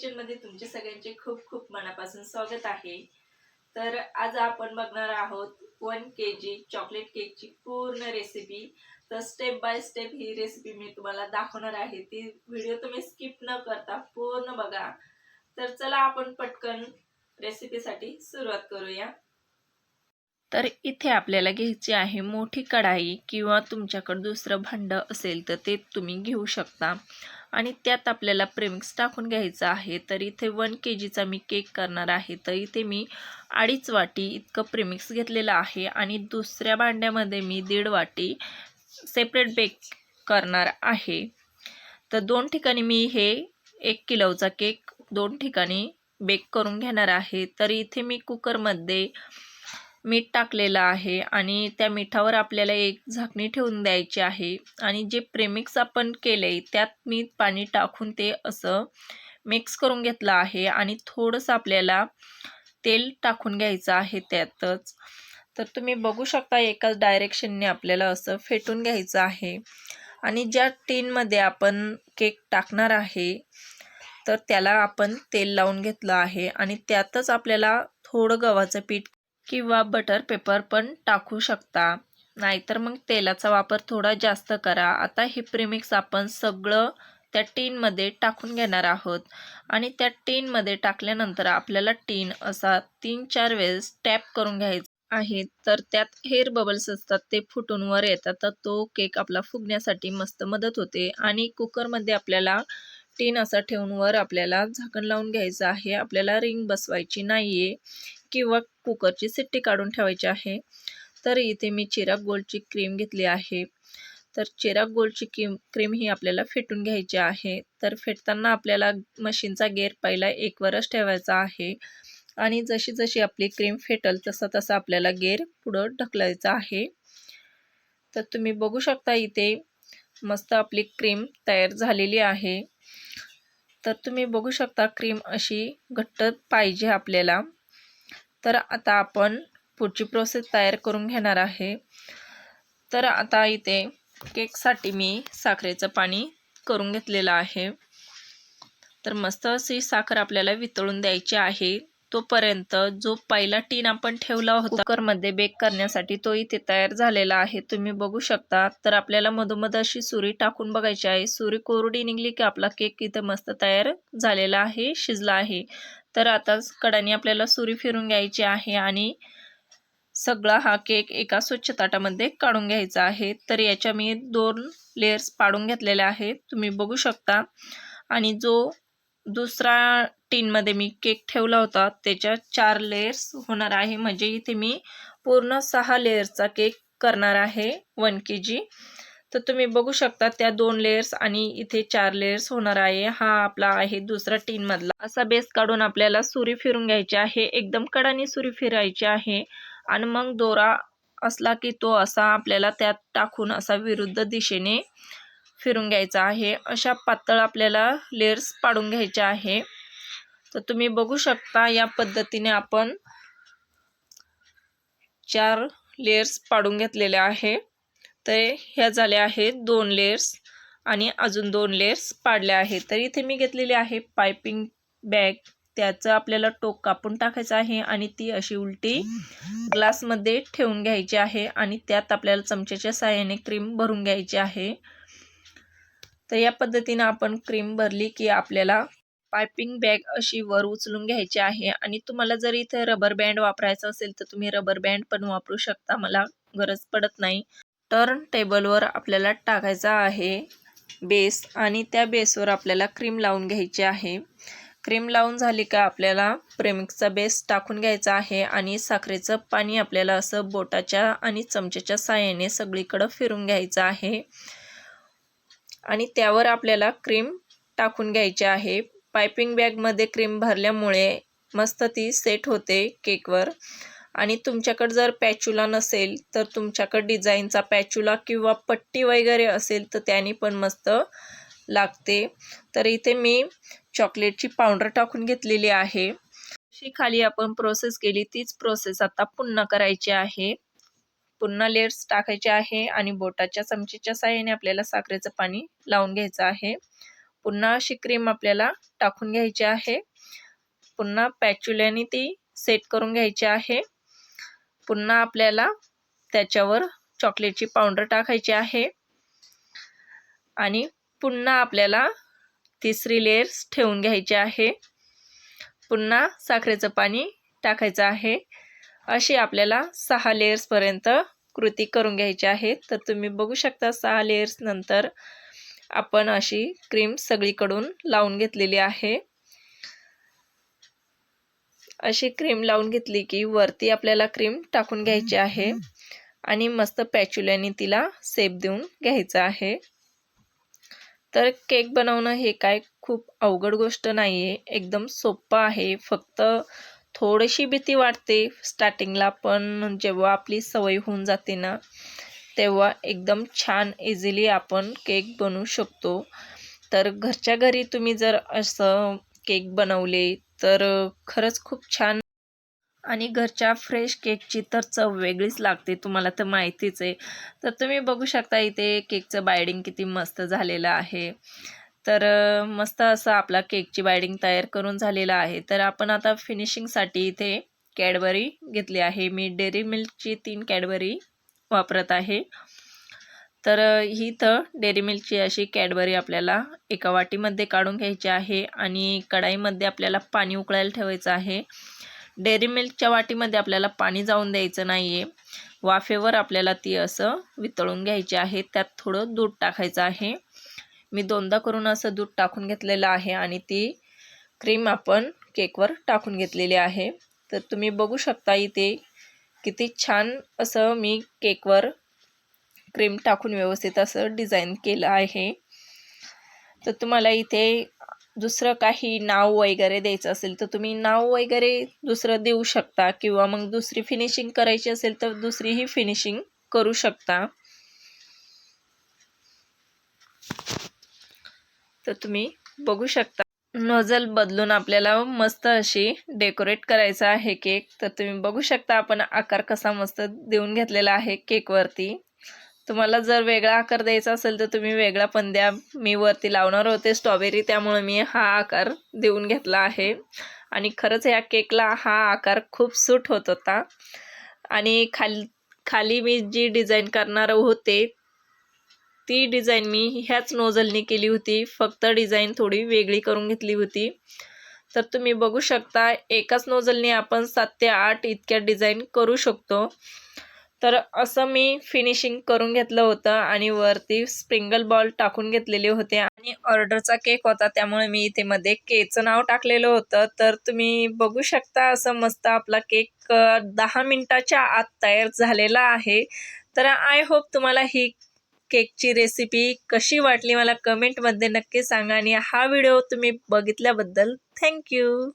किचनमध्ये तुमचे सगळ्यांचे खूप खूप मनापासून स्वागत आहे. तर आज आपण बघणार आहोत वन के जी चॉकलेट केकची पूर्ण रेसिपी तर स्टेप बाय स्टेप ही रेसिपी मी तुम्हाला दाखवणार आहे. ती व्हिडिओ तुम्ही स्किप न करता पूर्ण बघा. तर चला आपण पटकन रेसिपीसाठी सुरुवात करूया. तर इथे आपल्याला घ्यायची आहे मोठी कढाई किंवा तुमच्याकडे दुसरं भांडं असेल तर ते तुम्ही घेऊ शकता. आणि त्यात आपल्याला प्रेमिक्स टाकून घ्यायचं आहे. तर इथे वन के जीचा मी केक करणार आहे. तर इथे मी अडीच वाटी इतकं प्रेमिक्स घेतलेलं आहे. आणि दुसऱ्या भांड्यामध्ये मी दीड वाटी सेपरेट बेक करणार आहे. तर दोन ठिकाणी मी हे एक किलोचा केक दोन ठिकाणी बेक करून घेणार आहे. तर इथे मी कुकरमध्ये मीठ टाकलेलं आहे आणि त्या मिठावर आपल्याला एक झाकणी ठेवून द्यायची आहे. आणि जे प्रेमिक्स आपण केलं आहे त्यात मी पाणी टाकून ते असं मिक्स करून घेतलं आहे आणि थोडंसं आपल्याला तेल टाकून घ्यायचं आहे त्यातच. तर तुम्ही बघू शकता एकाच डायरेक्शनने आपल्याला असं फेटून घ्यायचं आहे. आणि ज्या टीनमध्ये आपण केक टाकणार आहे तर त्याला आपण तेल लावून घेतलं आहे. आणि त्यातच आपल्याला थोडं गव्हाचं पीठ किंवा बटर पेपर पण टाकू शकता. नाहीतर मग तेलाचा वापर थोडा जास्त करा. आता हे प्रिमिक्स आपण सगळं त्या टीनमध्ये टाकून घेणार आहोत. आणि त्या टीनमध्ये टाकल्यानंतर आपल्याला टीन असा तीन चार वेळेस टॅप करून घ्यायचा आहे. तर त्यात हेअर बबल्स असतात ते फुटून वर येतात. तर तो केक आपला फुगण्यासाठी मस्त मदत होते. आणि कुकरमध्ये आपल्याला टीन असा ठेवून वर आपल्याला झाकण लावून घ्यायचं आहे. आपल्याला रिंग बसवायची नाही आहे किंवा कुकरची सिट्टी काढून ठेवायची आहे. तर इथे मी चिराग गोल्डची क्रीम घेतली आहे. तर चिराग गोल्डची क्रीम क्रीम ही आपल्याला फेटून घ्यायची आहे. तर फेटताना आपल्याला मशीनचा गेअर पहिला एकवरच ठेवायचा आहे. आणि जशी जशी आपली क्रीम फेटल तसा तसा आपल्याला गेअर पुढं ढकलायचा आहे. तर तुम्ही बघू शकता इथे मस्त आपली क्रीम तयार झालेली आहे. तर तुम्ही बघू शकता क्रीम अशी घट्ट पाहिजे आपल्याला. तर आता आपण पुढची प्रोसेस तयार करून घेणार आहे. तर आता इथे केकसाठी मी साखरेचं पाणी करून घेतलेलं आहे. तर मस्त अशी साखर आपल्याला वितळून द्यायची आहे. तोपर्यंत जो पहिला टीन आपण ठेवला होता कुकरमध्ये बेक करण्यासाठी तो इथे तयार झालेला आहे. तुम्ही बघू शकता. तर आपल्याला मधोमध अशी सुरी टाकून बघायची आहे. सुरी कोरडी निघली की आपला केक इथे मस्त तयार झालेला आहे शिजला आहे. तर आता कडाने आपल्याला सुरी फिरून घ्यायची आहे आणि सगळा हा केक एका स्वच्छ ताटामध्ये काढून घ्यायचा आहे. तर याच्या मी दोन लेयर्स पाडून घेतलेल्या आहेत. तुम्ही बघू शकता. आणि जो दुसरा टीनमध्ये मी केक ठेवला होता. त्याच्या चार लेयर्स होणार आहे. म्हणजे इथे मी पूर्ण सहा लेयर्सचा केक करणार आहे. वन के जी तर तुम्ही बघू शकता त्या दोन लेयर्स आणि इथे चार लेयर्स होणार आहे. हा आपला आहे दुसरा टीनमधला असा बेस काढून आपल्याला सुरी फिरून घ्यायची आहे. एकदम कडानी सुरी फिरायची आहे. आणि मग दोरा असला की तो असा आपल्याला त्यात टाकून असा विरुद्ध दिशेने फिरून घ्यायचा आहे. अशा पातळ आपल्याला लेअर्स पाडून घ्यायचे आहे. तर तुम्ही बघू शकता या पद्धतीने आपण चार लेयर्स पाडून घेतलेले आहे. तर ह्या झाल्या आहेत दोन लेयर्स आणि अजून दोन लेयर्स पाडल्या आहेत. तर इथे मी घेतलेली आहे पायपिंग बॅग त्याचं आपल्याला टोक कापून टाकायचं आहे आणि ती अशी उलटी ग्लासमध्ये ठेवून घ्यायची आहे आणि त्यात आपल्याला चमच्याच्या साह्याने क्रीम भरून घ्यायची आहे. तर या पद्धतीनं आपण क्रीम भरली की आपल्याला पायपिंग बॅग अशी वर उचलून घ्यायची आहे. आणि तुम्हाला जर इथे रबर बँड वापरायचं असेल तर तुम्ही रबर बँड पण वापरू शकता मला गरज पडत नाही. टर्न टेबलवर आपल्याला टाकायचा आहे बेस आणि त्या बेसवर आपल्याला क्रीम लावून घ्यायची आहे. क्रीम लावून झाली का आपल्याला प्रेमिक्सचा बेस टाकून घ्यायचा आहे आणि साखरेचं पाणी आपल्याला असं बोटाच्या आणि चमच्याच्या साह्याने सगळीकडं फिरून घ्यायचं आहे. आणि त्यावर आपल्याला क्रीम टाकून घ्यायची आहे. पायपिंग बॅगमध्ये क्रीम भरल्यामुळे मस्त ती सेट होते केकवर आणि तुमच्याकडे जर पॅच्युला नसेल तर तुमच्याकडे डिझाईनचा पॅच्युला किंवा पट्टी वगैरे असेल तर त्याने पण मस्त लागते. तर इथे मी चॉकलेटची पावडर टाकून घेतलेली आहे. अशी खाली आपण प्रोसेस केली तीच प्रोसेस आता पुन्हा करायची आहे. पुन्हा लेअर्स टाकायचे आहे आणि बोटाच्या चमचीच्या साह्याने आपल्याला साखरेचं पाणी लावून घ्यायचं आहे. पुन्हा अशी क्रीम आपल्याला टाकून घ्यायची आहे. पुन्हा पॅच्युल्याने ती सेट करून घ्यायची आहे. पुन्हा आपल्याला त्याच्यावर चॉकलेटची पावडर टाकायची आहे. आणि पुन्हा आपल्याला तिसरी लेयर्स ठेवून घ्यायची आहे. पुन्हा साखरेचं पाणी टाकायचं आहे. अशी आपल्याला सहा लेयर्सपर्यंत कृती करून घ्यायची आहे. तर तुम्ही बघू शकता सहा लेयर्स नंतर आपण अशी क्रीम सगळीकडून लावून घेतलेली आहे. अशी क्रीम लावून घेतली की वरती आपल्याला क्रीम टाकून घ्यायची आहे आणि मस्त पॅच्युल्याने तिला सेप देऊन घ्यायचं आहे. तर केक बनवणं हे काय खूप अवघड गोष्ट नाही आहे एकदम सोपं आहे. फक्त थोडीशी भीती वाटते. स्टार्टिंगला पण जेव्हा आपली सवय होऊन जाते ना तेव्हा एकदम छान इझिली आपण केक बनवू शकतो. तर घरच्या घरी तुम्ही जर असं केक बनवले तर खरंच खूप छान. आणि घरच्या फ्रेश केकची तर चव वेगळीच लागते तुम्हाला तर माहितीच आहे. तर तुम्ही बघू शकता इथे केकचं बायडिंग किती मस्त झालेलं आहे. तर मस्त असं आपला केकची बायडिंग तयार करून झालेला आहे. तर आपण आता फिनिशिंगसाठी इथे कॅडबरी घेतली आहे. मी डेअरी मिल्कची तीन कॅडबरी वापरत आहे. तर ही तर डेअरी मिल्कची अशी कॅडबरी आपल्याला एका वाटीमध्ये काढून घ्यायची आहे आणि कढाईमध्ये आपल्याला पाणी उकळायला ठेवायचं आहे. डेअरी मिल्कच्या वाटीमध्ये आपल्याला पाणी जाऊन द्यायचं नाही आहे वाफेवर आपल्याला ती असं वितळून घ्यायची आहे. त्यात थोडं दूध टाकायचं आहे. मी दोनदा करून असं दूध टाकून घेतलेलं आहे आणि ती क्रीम आपण केकवर टाकून घेतलेली आहे. तर तुम्ही बघू शकता इथे किती छान असं मी केकवर क्रीम टाकून व्यवस्थित असं डिझाईन केलं आहे. तर तुम्हाला इथे दुसरं काही नाव वगैरे द्यायचं असेल तर तुम्ही नाव वगैरे दुसरं देऊ शकता किंवा मग दुसरी फिनिशिंग करायची असेल तर दुसरीही फिनिशिंग करू शकता. तर तुम्ही बघू शकता. नोझल बदलून आपल्याला मस्त अशी डेकोरेट करायचं आहे केक. तर तुम्ही बघू शकता आपण आकार कसा मस्त देऊन घेतलेला आहे केकवरती. तुम्हाला जर वेगळा आकार द्यायचा असेल तर तुम्ही वेगळा पण द्या. मी वरती लावणार होते स्ट्रॉबेरी त्यामुळे मी हा आकार देऊन घेतला आहे. आणि खरंच या केकला हा आकार खूप सूट होत होता. आणि खाली खाली मी जी डिझाईन करणार होते ती डिझाईन मी ह्याच नोझलनी केली होती. फक्त डिझाईन थोडी वेगळी करून घेतली होती. तर तुम्ही बघू शकता एकाच नोझलनी आपण सात ते आठ इतक्या डिझाईन करू शकतो. तर असं मी फिनिशिंग करून घेतलं होतं आणि वरती स्प्रिंगल बॉल टाकून घेतलेले होते आणि ऑर्डरचा केक होता त्यामुळे मी इथे मध्ये केकचं नाव टाकलेलं होतं. तर तुम्ही बघू शकता असं मस्त आपला केक दहा मिनिटाच्या आत तयार झालेला आहे. तर आय होप तुम्हाला ही केकची रेसिपी कशी वाटली मला कमेंटमध्ये नक्की सांगा आणि हा व्हिडिओ तुम्ही बघितल्याबद्दल थँक्यू